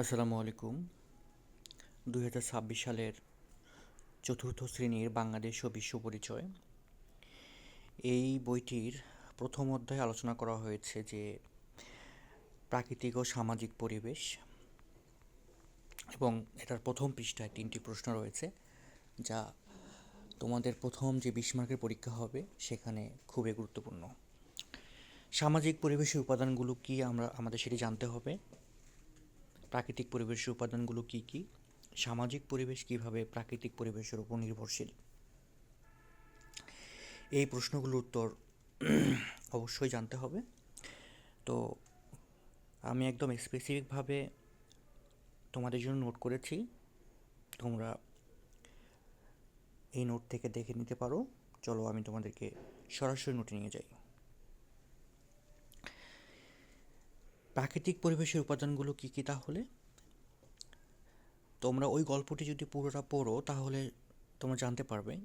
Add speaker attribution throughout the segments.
Speaker 1: আসসালামু আলাইকুম। দুই হাজার ছাব্বিশ সালের চতুর্থ শ্রেণির বাংলাদেশ ও বিশ্ব পরিচয়। এই বইটির প্রথম অধ্যায়ে আলোচনা করা হয়েছে যে প্রাকৃতিক ও সামাজিক পরিবেশ এবং এটার প্রথম পৃষ্ঠায় তিনটি প্রশ্ন রয়েছে, যা তোমাদের প্রথম যে বিশ মার্কের পরীক্ষা হবে সেখানে খুবই গুরুত্বপূর্ণ। সামাজিক পরিবেশের উপাদানগুলো কি আমরা, আমাদের সেটি জানতে হবে। প্রাকৃতিক পরিবেশের উপাদানগুলো কি কি? সামাজিক পরিবেশ কীভাবে প্রাকৃতিক পরিবেশের উপর নির্ভরশীল? এই প্রশ্নগুলোর উত্তর অবশ্যই জানতে হবে। তো আমি একদম স্পেসিফিকভাবে তোমাদের জন্য নোট করেছি। তোমরা এই নোট থেকে দেখে নিতে পারো। চলো আমি তোমাদেরকে সরাসরি নোটে নিয়ে যাই। প্রাকৃতিক পরিবেশের উপাদানগুলো কী কী তাহলে? তোমরা ওই গল্পটি যদি পুরোটা পড়ো, তাহলে তোমরা জানতে পারবে।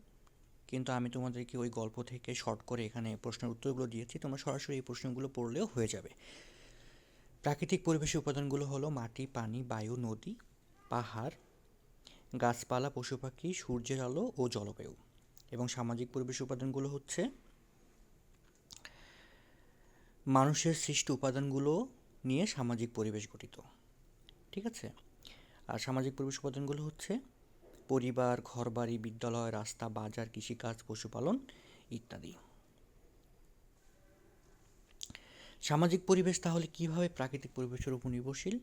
Speaker 1: কিন্তু আমি তোমাদেরকে ওই গল্প থেকে শর্ট করে এখানে প্রশ্নের উত্তরগুলো দিয়েছি। তোমরা সরাসরি এই প্রশ্নগুলো পড়লেও হয়ে যাবে। প্রাকৃতিক পরিবেশের উপাদানগুলো হলো মাটি, পানি, বায়ু, নদী, পাহাড়, গাছপালা পশু পাখি সূর্যের আলো ও জলবায়ু। এবং সামাজিক পরিবেশের উপাদানগুলো হচ্ছে, মানুষের সৃষ্ট উপাদানগুলো নিয়ে সামাজিক পরিবেশ গঠিত, ঠিক আছে? আর সামাজিক পরিবেশ উপাদানগুলো হচ্ছে পরিবার, ঘরবাড়ি, বিদ্যালয়, রাস্তা, বাজার, কৃষিকাজ, পশুপালন ইত্যাদি। সামাজিক পরিবেশ তাহলে কীভাবে প্রাকৃতিক পরিবেশের উপর নির্ভরশীল?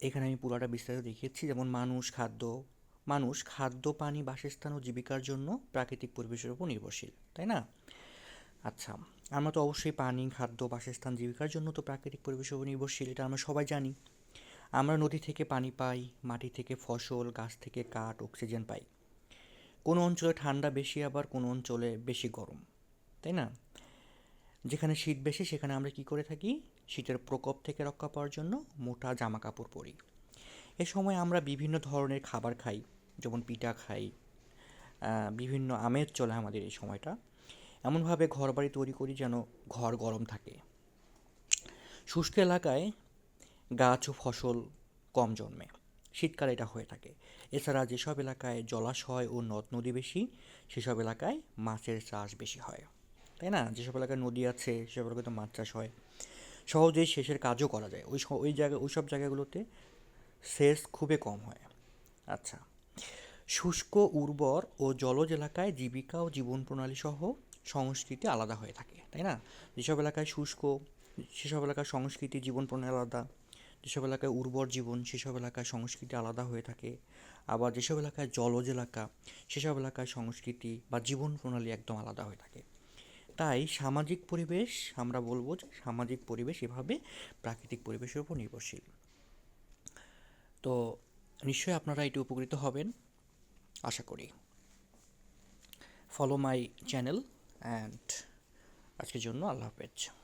Speaker 1: এখানে আমি পুরোটা বিস্তারিত দেখিয়েছি, যেমন মানুষ, খাদ্য। মানুষ খাদ্য, পানি, বাসস্থান ও জীবিকার জন্য প্রাকৃতিক পরিবেশের উপর নির্ভরশীল, তাই না? আচ্ছা আমরা তো অবশ্যই পানি, খাদ্য, বাসস্থান, জীবিকার জন্য তো প্রাকৃতিক পরিবেশের উপর নির্ভরশীল এটা আমরা সবাই জানি। আমরা নদী থেকে পানি পাই, মাটি থেকে ফসল, গাছ থেকে কাঠ, অক্সিজেন পাই। কোনো অঞ্চলে ঠান্ডা বেশি, আবার কোনো অঞ্চলে বেশি গরম, তাই না? যেখানে শীত বেশি, সেখানে আমরা কি করে থাকি? শীতের প্রকোপ থেকে রক্ষা পাওয়ার জন্য মোটা জামা কাপড় পরি। এ সময় আমরা বিভিন্ন ধরনের খাবার খাই, যেমন পিঠা খাই বিভিন্ন আমেজ চলে আমাদের এই সময়টা। এমনভাবে ঘর বাড়ি তৈরি করি যেন ঘর গরম থাকে। শুষ্ক এলাকায় গাছ ও ফসল কম জন্মে। শীতকালে এটা হয়ে থাকে। এছাড়া যেসব এলাকায় জলাশয় ও নদ নদী বেশি, সেসব এলাকায় মাছের চাষ বেশি হয়। তাই না? যেসব এলাকায় নদী আছে, সেসব এলাকায় তো মাছ চাষ হয়। সহজেই সেচের কাজও করা যায়। ওই ওই জায়গা, ওই সব জায়গাগুলোতে সেচ খুবই কম হয়। আচ্ছা। শুষ্ক, উর্বর ও জলজ এলাকায় জীবিকা ও জীবন প্রণালী সহ সংস্কৃতি আলাদা হয়ে থাকে, তাই না? যেসব এলাকায় শুষ্ক, সেসব এলাকার সংস্কৃতি জীবন প্রণালী আলাদা, যেসব এলাকায় উর্বর জীবন, সেসব এলাকার সংস্কৃতি আলাদা হয়ে থাকে। আবার যেসব এলাকায় জলজ এলাকা, সেসব এলাকায় সংস্কৃতি বা জীবন প্রণালী একদম আলাদা হয়ে থাকে। তাই সামাজিক পরিবেশ, আমরা বলব যে সামাজিক পরিবেশ এভাবে প্রাকৃতিক পরিবেশের উপর নির্ভরশীল। তো নিশ্চয়ই আপনারা এটি উপকৃত হবেন, আশা করি। ফলো মাই চ্যানেল অ্যান্ড আজকের জন্য আল্লাহ হাফেজ।